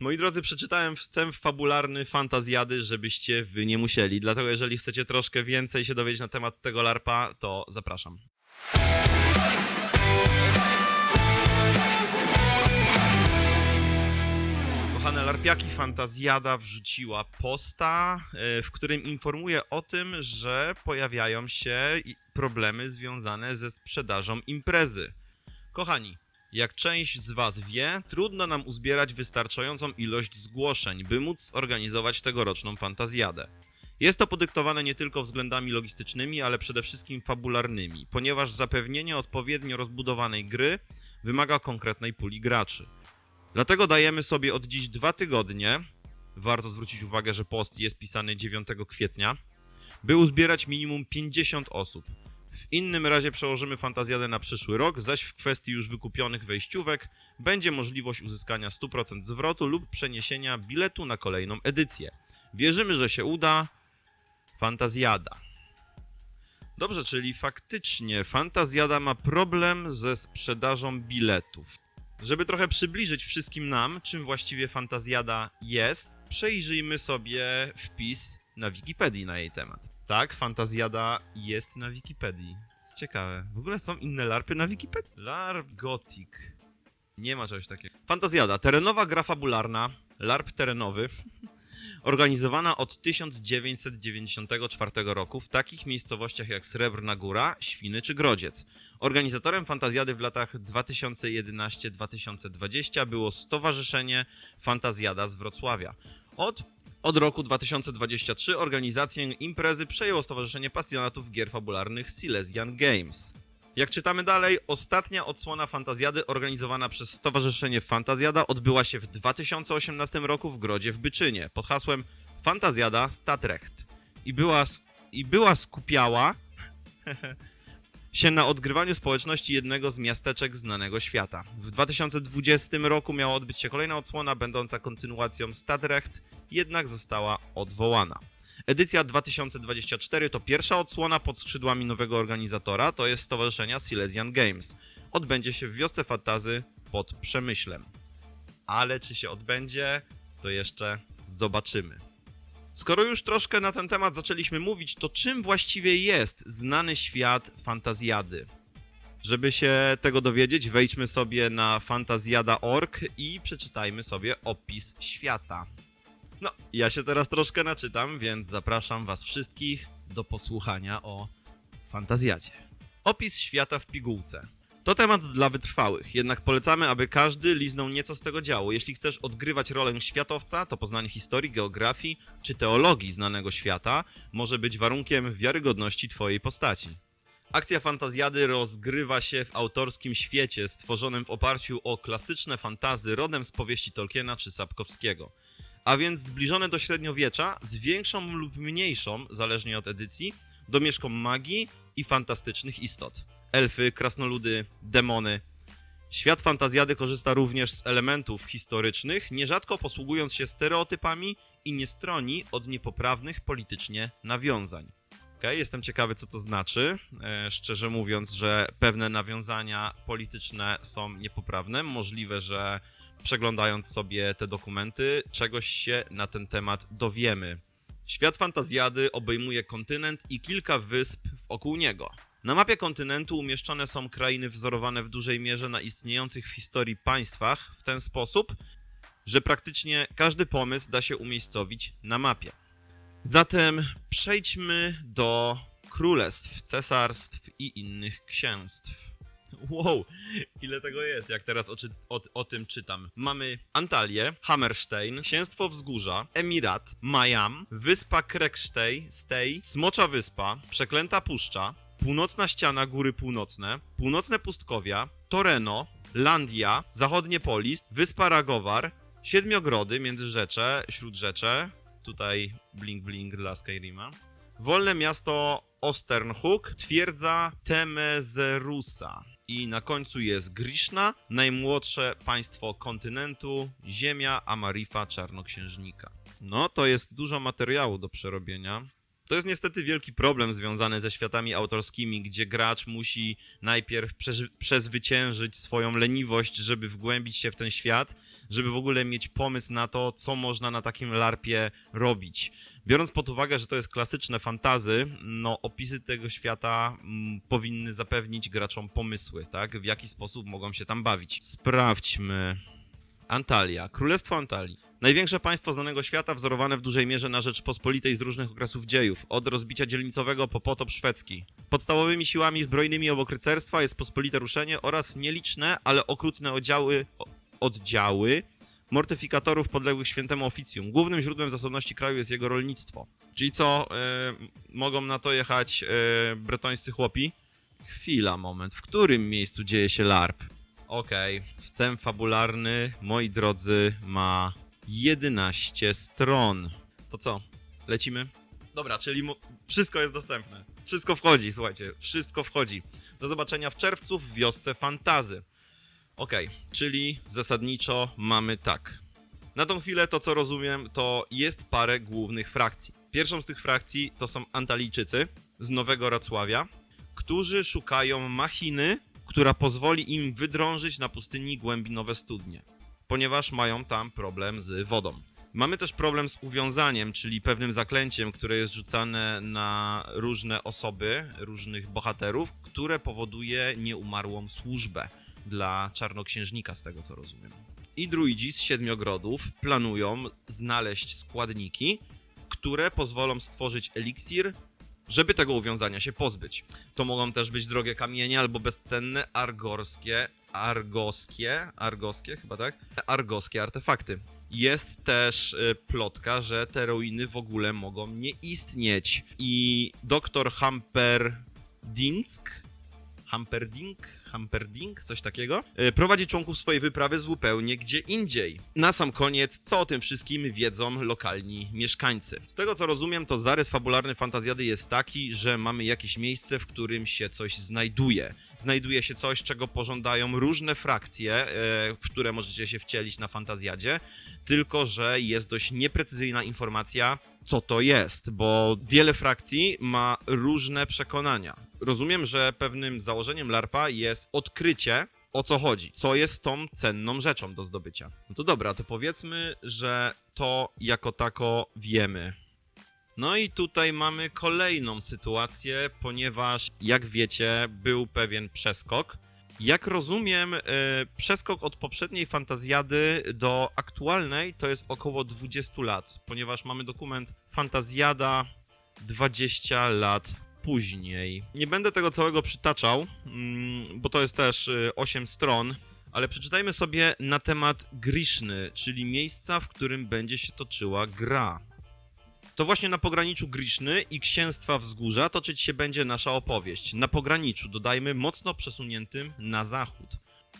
Moi drodzy, przeczytałem wstęp fabularny Fantazjady, żebyście wy nie musieli. Dlatego jeżeli chcecie troszkę więcej się dowiedzieć na temat tego LARPa, to zapraszam. Kochane larpiaki, Fantazjada wrzuciła posta, e, w którym informuje o tym, że pojawiają się problemy związane ze sprzedażą imprezy. Kochani, jak część z Was wie, trudno nam uzbierać wystarczającą ilość zgłoszeń, by móc zorganizować tegoroczną fantazjadę. Jest to podyktowane nie tylko względami logistycznymi, ale przede wszystkim fabularnymi, ponieważ zapewnienie odpowiednio rozbudowanej gry wymaga konkretnej puli graczy. Dlatego dajemy sobie od dziś dwa tygodnie. Warto zwrócić uwagę, że post jest pisany 9 kwietnia, by uzbierać minimum 50 osób. W innym razie przełożymy fantazjadę na przyszły rok, zaś w kwestii już wykupionych wejściówek będzie możliwość uzyskania 100% zwrotu lub przeniesienia biletu na kolejną edycję. Wierzymy, że się uda. Fantazjada. Dobrze, czyli faktycznie Fantazjada ma problem ze sprzedażą biletów. Żeby trochę przybliżyć wszystkim nam, czym właściwie Fantazjada jest, przejrzyjmy sobie wpis na Wikipedii na jej temat. Tak, Fantazjada jest na Wikipedii. Jest ciekawe. W ogóle są inne larpy na Wikipedii? LARP Gothic. Nie ma czegoś takiego. Fantazjada. Terenowa gra fabularna. LARP terenowy. Organizowana od 1994 roku w takich miejscowościach jak Srebrna Góra, Świny czy Grodziec. Organizatorem fantazjady w latach 2011-2020 było Stowarzyszenie Fantazjada z Wrocławia. Od, od roku 2023 organizację imprezy przejęło Stowarzyszenie Pasjonatów Gier Fabularnych Silesian Games. Jak czytamy dalej, ostatnia odsłona Fantazjady organizowana przez Stowarzyszenie Fantazjada odbyła się w 2018 roku w Grodzie w Byczynie pod hasłem Fantazjada Statrecht i była, i była skupiała się na odgrywaniu społeczności jednego z miasteczek znanego świata. W 2020 roku miała odbyć się kolejna odsłona, będąca kontynuacją Stadrecht, jednak została odwołana. Edycja 2024 to pierwsza odsłona pod skrzydłami nowego organizatora, to jest Stowarzyszenia Silesian Games. Odbędzie się w wiosce Fantazy pod Przemyślem. Ale czy się odbędzie, to jeszcze zobaczymy. Skoro już troszkę na ten temat zaczęliśmy mówić, to czym właściwie jest znany świat fantazjady? Żeby się tego dowiedzieć, wejdźmy sobie na fantazjada.org i przeczytajmy sobie opis świata. No, ja się teraz troszkę naczytam, więc zapraszam Was wszystkich do posłuchania o fantazjacie. Opis świata w pigułce. To temat dla wytrwałych, jednak polecamy, aby każdy liznął nieco z tego działu. Jeśli chcesz odgrywać rolę światowca, to poznanie historii, geografii czy teologii znanego świata może być warunkiem wiarygodności Twojej postaci. Akcja fantazjady rozgrywa się w autorskim świecie stworzonym w oparciu o klasyczne fantazy rodem z powieści Tolkiena czy Sapkowskiego. A więc zbliżone do średniowiecza z większą lub mniejszą, zależnie od edycji, domieszką magii i fantastycznych istot. Elfy, krasnoludy, demony. Świat fantazjady korzysta również z elementów historycznych, nierzadko posługując się stereotypami i nie stroni od niepoprawnych politycznie nawiązań. Okay, jestem ciekawy, co to znaczy. E, szczerze mówiąc, że pewne nawiązania polityczne są niepoprawne. Możliwe, że przeglądając sobie te dokumenty, czegoś się na ten temat dowiemy. Świat fantazjady obejmuje kontynent i kilka wysp wokół niego. Na mapie kontynentu umieszczone są krainy wzorowane w dużej mierze na istniejących w historii państwach w ten sposób, że praktycznie każdy pomysł da się umiejscowić na mapie. Zatem przejdźmy do królestw, cesarstw i innych księstw. Wow, ile tego jest, jak teraz o, o, o tym czytam. Mamy Antalię, Hammerstein, Księstwo Wzgórza, Emirat, Majam, Wyspa Krekstej, Stej, Smocza Wyspa, Przeklęta Puszcza, Północna Ściana Góry Północne, Północne Pustkowia, Toreno, Landia, Zachodnie Polis, Wyspa Ragowar, Siedmiogrody, Międzyrzecze, Śródrzecze, tutaj blink blink dla Skyrima, Wolne miasto Osternhook, twierdza Temezerusa. I na końcu jest Grishna, najmłodsze państwo kontynentu, ziemia Amarifa Czarnoksiężnika. No, to jest dużo materiału do przerobienia. To jest niestety wielki problem związany ze światami autorskimi, gdzie gracz musi najpierw przezwyciężyć swoją leniwość, żeby wgłębić się w ten świat, żeby w ogóle mieć pomysł na to, co można na takim larpie robić. Biorąc pod uwagę, że to jest klasyczne fantazy, no opisy tego świata mm, powinny zapewnić graczom pomysły, tak? W jaki sposób mogą się tam bawić. Sprawdźmy. Antalya, Królestwo Antalii. Największe państwo znanego świata, wzorowane w dużej mierze na Rzeczpospolitej z różnych okresów dziejów, od rozbicia dzielnicowego po potop szwedzki. Podstawowymi siłami zbrojnymi obok rycerstwa jest pospolite ruszenie oraz nieliczne, ale okrutne oddziały, oddziały mortyfikatorów podległych świętemu oficjum. Głównym źródłem zasobności kraju jest jego rolnictwo. Czyli co, e, mogą na to jechać e, bretońscy chłopi? Chwila, moment. W którym miejscu dzieje się LARP? Okej, wstęp fabularny, moi drodzy, ma 11 stron. To co? Lecimy? Dobra, czyli wszystko jest dostępne. Wszystko wchodzi, słuchajcie, wszystko wchodzi. Do zobaczenia w czerwcu w wiosce Fantazy. Okej, czyli zasadniczo mamy tak. Na tą chwilę to co rozumiem, to jest parę głównych frakcji. Pierwszą z tych frakcji to są Antalijczycy z Nowego Racławia, którzy szukają machiny, która pozwoli im wydrążyć na pustyni głębinowe studnie, ponieważ mają tam problem z wodą. Mamy też problem z uwiązaniem, czyli pewnym zaklęciem, które jest rzucane na różne osoby, różnych bohaterów, które powoduje nieumarłą służbę dla czarnoksiężnika, z tego co rozumiem. I druidzi z siedmiogrodów planują znaleźć składniki, które pozwolą stworzyć eliksir, żeby tego uwiązania się pozbyć. To mogą też być drogie kamienie albo bezcenne argorskie, argoskie, argoskie chyba tak? Argoskie artefakty. Jest też y, plotka, że te ruiny w ogóle mogą nie istnieć. I doktor Hamperdinsk Hamperding, Hamperding, coś takiego, y, prowadzi członków swojej wyprawy zupełnie gdzie indziej. Na sam koniec, co o tym wszystkim wiedzą lokalni mieszkańcy. Z tego co rozumiem, to zarys fabularny fantazjady jest taki, że mamy jakieś miejsce, w którym się coś znajduje. Znajduje się coś, czego pożądają różne frakcje, e, w które możecie się wcielić na fantazjadzie, tylko że jest dość nieprecyzyjna informacja, co to jest, bo wiele frakcji ma różne przekonania. Rozumiem, że pewnym założeniem LARPa jest odkrycie, o co chodzi, co jest tą cenną rzeczą do zdobycia. No to dobra, to powiedzmy, że to jako tako wiemy. No i tutaj mamy kolejną sytuację, ponieważ jak wiecie, był pewien przeskok. Jak rozumiem, e, przeskok od poprzedniej fantazjady do aktualnej to jest około 20 lat, ponieważ mamy dokument Fantazjada 20 lat później. Nie będę tego całego przytaczał, mm, bo to jest też y, 8 stron, ale przeczytajmy sobie na temat Grishny, czyli miejsca, w którym będzie się toczyła gra. To właśnie na pograniczu Grishny i Księstwa Wzgórza toczyć się będzie nasza opowieść. Na pograniczu, dodajmy, mocno przesuniętym na zachód.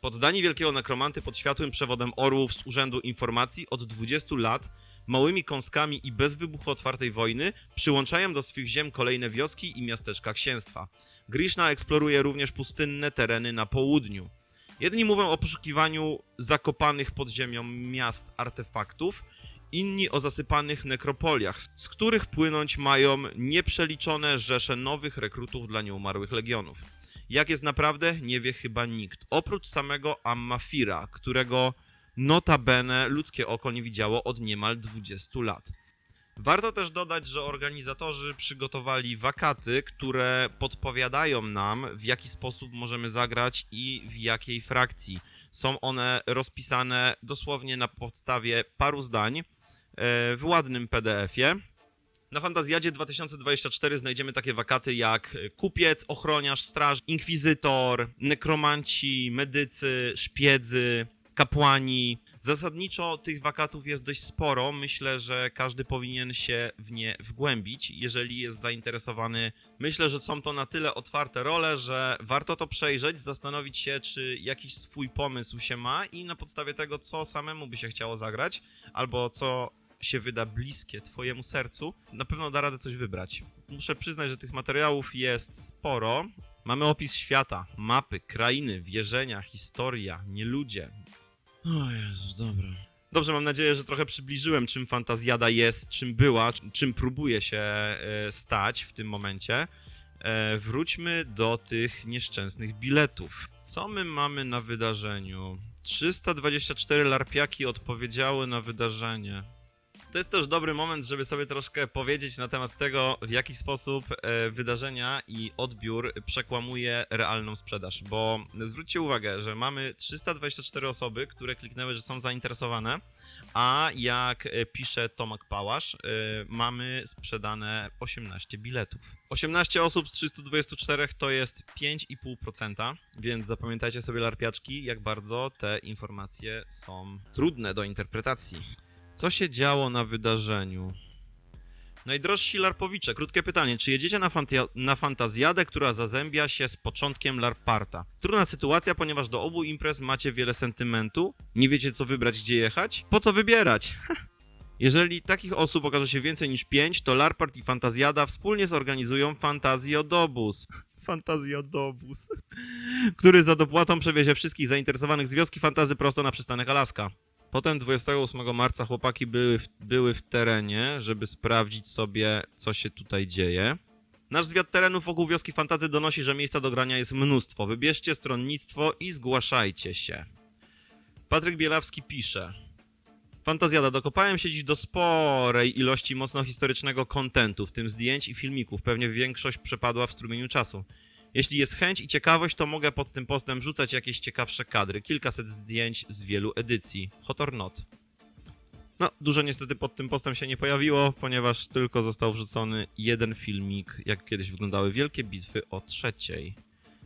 Poddani wielkiego nekromanty pod światłym przewodem orłów z Urzędu Informacji od 20 lat, małymi kąskami i bez wybuchu otwartej wojny, przyłączają do swych ziem kolejne wioski i miasteczka księstwa. Grishna eksploruje również pustynne tereny na południu. Jedni mówią o poszukiwaniu zakopanych pod ziemią miast artefaktów, inni o zasypanych nekropoliach, z których płynąć mają nieprzeliczone rzesze nowych rekrutów dla nieumarłych legionów. Jak jest naprawdę, nie wie chyba nikt, oprócz samego Ammafira, którego notabene ludzkie oko nie widziało od niemal 20 lat. Warto też dodać, że organizatorzy przygotowali wakaty, które podpowiadają nam, w jaki sposób możemy zagrać i w jakiej frakcji. Są one rozpisane dosłownie na podstawie paru zdań w ładnym PDF-ie. Na Fantazjadzie 2024 znajdziemy takie wakaty jak kupiec, ochroniarz, straż, inkwizytor, nekromanci, medycy, szpiedzy, kapłani. Zasadniczo tych wakatów jest dość sporo. Myślę, że każdy powinien się w nie wgłębić, jeżeli jest zainteresowany. Myślę, że są to na tyle otwarte role, że warto to przejrzeć, zastanowić się, czy jakiś swój pomysł się ma i na podstawie tego, co samemu by się chciało zagrać, albo co się wyda bliskie twojemu sercu, na pewno da radę coś wybrać. Muszę przyznać, że tych materiałów jest sporo. Mamy opis świata, mapy, krainy, wierzenia, historia, nieludzie. O Jezus, dobra. Dobrze, mam nadzieję, że trochę przybliżyłem, czym fantazjada jest, czym była, czym próbuje się e, stać w tym momencie. E, wróćmy do tych nieszczęsnych biletów. Co my mamy na wydarzeniu? 324 larpiaki odpowiedziały na wydarzenie. To jest też dobry moment, żeby sobie troszkę powiedzieć na temat tego, w jaki sposób e, wydarzenia i odbiór przekłamuje realną sprzedaż. Bo zwróćcie uwagę, że mamy 324 osoby, które kliknęły, że są zainteresowane, a jak e, pisze Tomak Pałasz, e, mamy sprzedane 18 biletów. 18 osób z 324 to jest 5,5%, więc zapamiętajcie sobie larpiaczki, jak bardzo te informacje są trudne do interpretacji. Co się działo na wydarzeniu? Najdrożsi larpowicze. Krótkie pytanie. Czy jedziecie na, fantia- na fantazjadę, która zazębia się z początkiem larparta? Trudna sytuacja, ponieważ do obu imprez macie wiele sentymentu. Nie wiecie, co wybrać, gdzie jechać? Po co wybierać? Jeżeli takich osób okaże się więcej niż 5, to larpart i fantazjada wspólnie zorganizują fantazjodobus. Fantazjodobus. który za dopłatą przewiezie wszystkich zainteresowanych z wioski fantazy prosto na przystanek Alaska. Potem 28 marca chłopaki były w, były w terenie, żeby sprawdzić sobie, co się tutaj dzieje. Nasz zwiat terenów wokół wioski fantazy donosi, że miejsca do grania jest mnóstwo. Wybierzcie stronnictwo i zgłaszajcie się. Patryk Bielawski pisze. Fantazjada, dokopałem się dziś do sporej ilości mocno historycznego kontentu, w tym zdjęć i filmików. Pewnie większość przepadła w strumieniu czasu. Jeśli jest chęć i ciekawość, to mogę pod tym postem wrzucać jakieś ciekawsze kadry. Kilkaset zdjęć z wielu edycji. Hot or not. No, dużo niestety pod tym postem się nie pojawiło, ponieważ tylko został wrzucony jeden filmik, jak kiedyś wyglądały wielkie bitwy o trzeciej.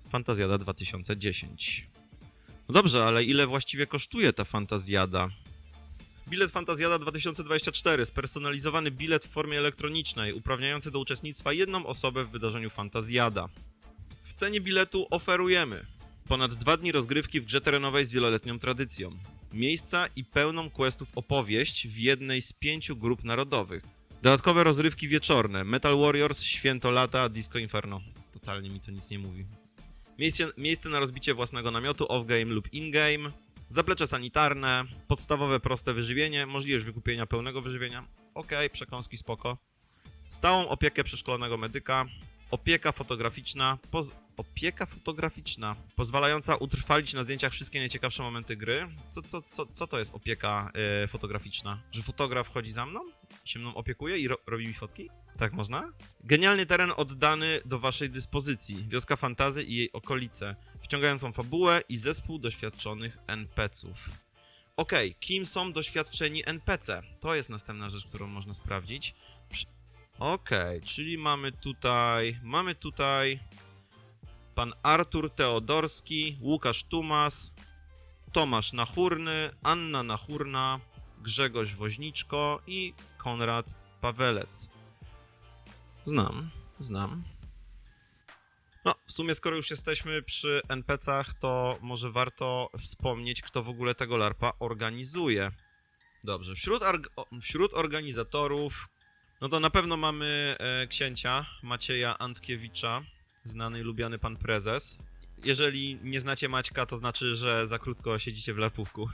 Fantazjada 2010. No dobrze, ale ile właściwie kosztuje ta fantazjada? Bilet Fantazjada 2024. Spersonalizowany bilet w formie elektronicznej, uprawniający do uczestnictwa jedną osobę w wydarzeniu Fantazjada. Cenie biletu oferujemy. Ponad dwa dni rozgrywki w grze terenowej z wieloletnią tradycją, miejsca i pełną questów opowieść w jednej z pięciu grup narodowych, dodatkowe rozrywki wieczorne, Metal Warriors, Święto Lata, Disco Inferno. Totalnie mi to nic nie mówi. Miejsce, miejsce na rozbicie własnego namiotu off-game lub in-game, zaplecze sanitarne, podstawowe proste wyżywienie, możliwość wykupienia pełnego wyżywienia, ok, przekąski spoko, stałą opiekę przeszkolonego medyka, opieka fotograficzna, opieka fotograficzna, pozwalająca utrwalić na zdjęciach wszystkie najciekawsze momenty gry. Co, co, co, co to jest opieka e, fotograficzna? Że fotograf chodzi za mną, się mną opiekuje i ro robi mi fotki? Tak można? Genialny teren oddany do waszej dyspozycji. Wioska fantazy i jej okolice, wciągającą fabułę i zespół doświadczonych NPC-ów. Okej, kim są doświadczeni NPC? To jest następna rzecz, którą można sprawdzić. Okej, czyli mamy tutaj. Mamy tutaj. Pan Artur Teodorski, Łukasz Tumas, Tomasz Nachurny, Anna Nachurna, Grzegorz Woźniczko i Konrad Pawelec. Znam, znam. No, w sumie skoro już jesteśmy przy NPC-ach, to może warto wspomnieć, kto w ogóle tego LARPa organizuje. Dobrze, wśród, wśród organizatorów no to na pewno mamy e, księcia Macieja Antkiewicza, znany i lubiany pan prezes. Jeżeli nie znacie Maćka, to znaczy, że za krótko siedzicie w larpówku.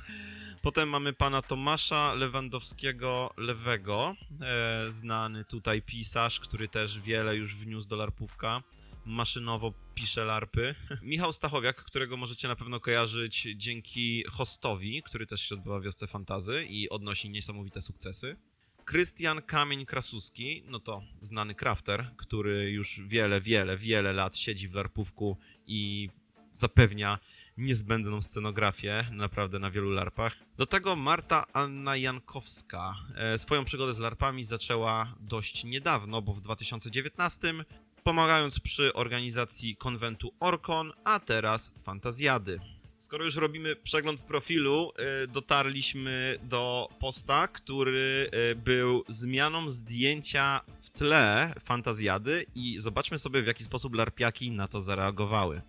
Potem mamy pana Tomasza Lewandowskiego Lewego, e, znany tutaj pisarz, który też wiele już wniósł do larpówka. Maszynowo pisze larpy. Michał Stachowiak, którego możecie na pewno kojarzyć dzięki hostowi, który też się odbywa w wiosce fantazy i odnosi niesamowite sukcesy. Krystian Kamień Krasuski, no to znany crafter, który już wiele, wiele, wiele lat siedzi w larpówku i zapewnia niezbędną scenografię naprawdę na wielu larpach. Do tego Marta Anna Jankowska. E, swoją przygodę z larpami zaczęła dość niedawno, bo w 2019 pomagając przy organizacji konwentu Orkon, a teraz Fantazjady. Skoro już robimy przegląd profilu, y, dotarliśmy do posta, który y, był zmianą zdjęcia w tle fantazjady i zobaczmy sobie w jaki sposób larpiaki na to zareagowały.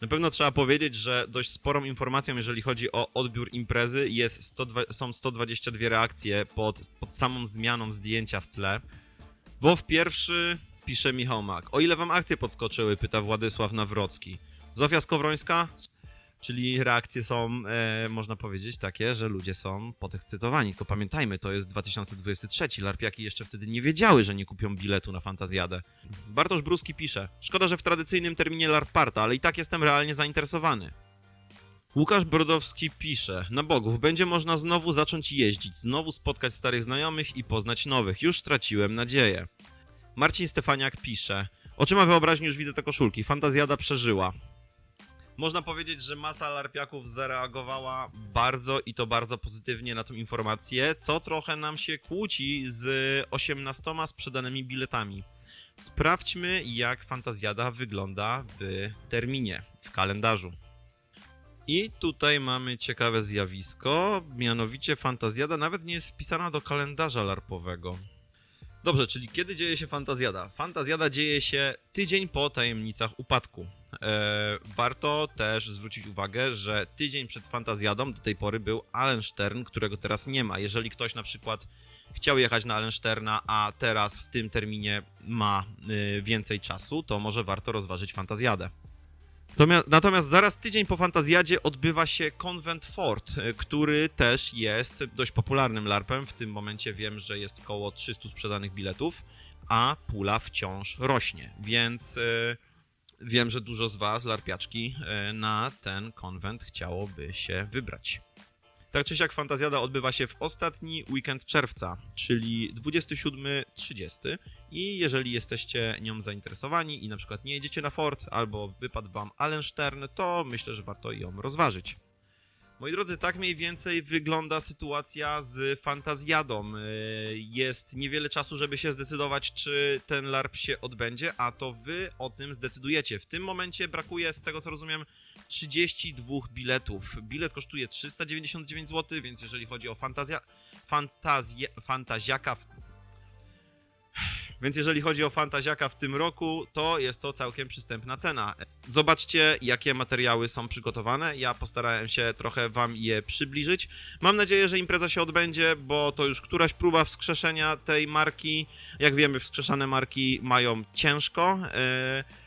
Na pewno trzeba powiedzieć, że dość sporą informacją, jeżeli chodzi o odbiór imprezy, jest 102, są 122 reakcje pod, pod samą zmianą zdjęcia w tle. WoW pierwszy, pisze Michał Mak. O ile wam akcje podskoczyły, pyta Władysław Nawrocki. Zofia Skowrońska? Czyli reakcje są, e, można powiedzieć, takie, że ludzie są podekscytowani. Tylko pamiętajmy, to jest 2023. Larpiaki jeszcze wtedy nie wiedziały, że nie kupią biletu na Fantazjadę. Bartosz Bruski pisze: Szkoda, że w tradycyjnym terminie LARParta, ale i tak jestem realnie zainteresowany. Łukasz Brodowski pisze: Na bogów, będzie można znowu zacząć jeździć, znowu spotkać starych znajomych i poznać nowych. Już straciłem nadzieję. Marcin Stefaniak pisze: Oczyma wyobraźni już widzę te koszulki. Fantazjada przeżyła. Można powiedzieć, że masa larpiaków zareagowała bardzo i to bardzo pozytywnie na tą informację, co trochę nam się kłóci z 18 sprzedanymi biletami. Sprawdźmy, jak Fantazjada wygląda w terminie, w kalendarzu. I tutaj mamy ciekawe zjawisko, mianowicie Fantazjada nawet nie jest wpisana do kalendarza larpowego. Dobrze, czyli kiedy dzieje się Fantazjada? Fantazjada dzieje się tydzień po tajemnicach upadku. E, warto też zwrócić uwagę, że tydzień przed Fantazjadą do tej pory był Allenstern, którego teraz nie ma. Jeżeli ktoś na przykład chciał jechać na Allensterna, a teraz w tym terminie ma y, więcej czasu, to może warto rozważyć Fantazjadę. Natomiast, zaraz tydzień po Fantazjadzie odbywa się Convent Fort, y, który też jest dość popularnym LARPem. W tym momencie wiem, że jest około 300 sprzedanych biletów, a pula wciąż rośnie, więc y, wiem, że dużo z Was, larpiaczki, y, na ten konwent chciałoby się wybrać. Tak czy siak Fantazjada odbywa się w ostatni weekend czerwca, czyli 27-30 i jeżeli jesteście nią zainteresowani i na przykład nie jedziecie na fort albo wypadł wam Allenstern, to myślę, że warto ją rozważyć. Moi drodzy, tak mniej więcej wygląda sytuacja z Fantazjadą. Yy, Jest niewiele czasu, żeby się zdecydować, czy ten LARP się odbędzie, a to wy o tym zdecydujecie. W tym momencie brakuje, z tego co rozumiem, 32 biletów. Bilet kosztuje 399 zł, więc jeżeli chodzi o fantazja, fantaziaka, więc jeżeli chodzi o fantaziaka w tym roku, to jest to całkiem przystępna cena. Zobaczcie, jakie materiały są przygotowane. Ja postarałem się trochę wam je przybliżyć. Mam nadzieję, że impreza się odbędzie, bo to już któraś próba wskrzeszenia tej marki. Jak wiemy, wskrzeszane marki mają ciężko. Yy,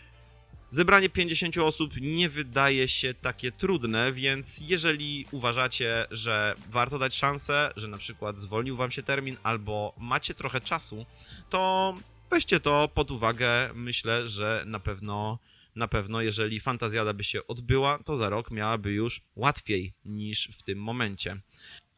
Zebranie 50 osób nie wydaje się takie trudne, więc jeżeli uważacie, że warto dać szansę, że na przykład zwolnił wam się termin albo macie trochę czasu, to weźcie to pod uwagę. Myślę, że na pewno na pewno jeżeli fantazjada by się odbyła, to za rok miałaby już łatwiej niż w tym momencie.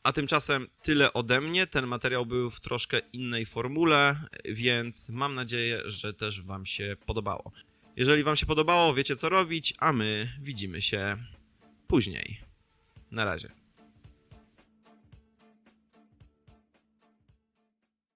A tymczasem tyle ode mnie. Ten materiał był w troszkę innej formule, więc mam nadzieję, że też Wam się podobało. Jeżeli Wam się podobało, wiecie co robić, a my widzimy się później. Na razie.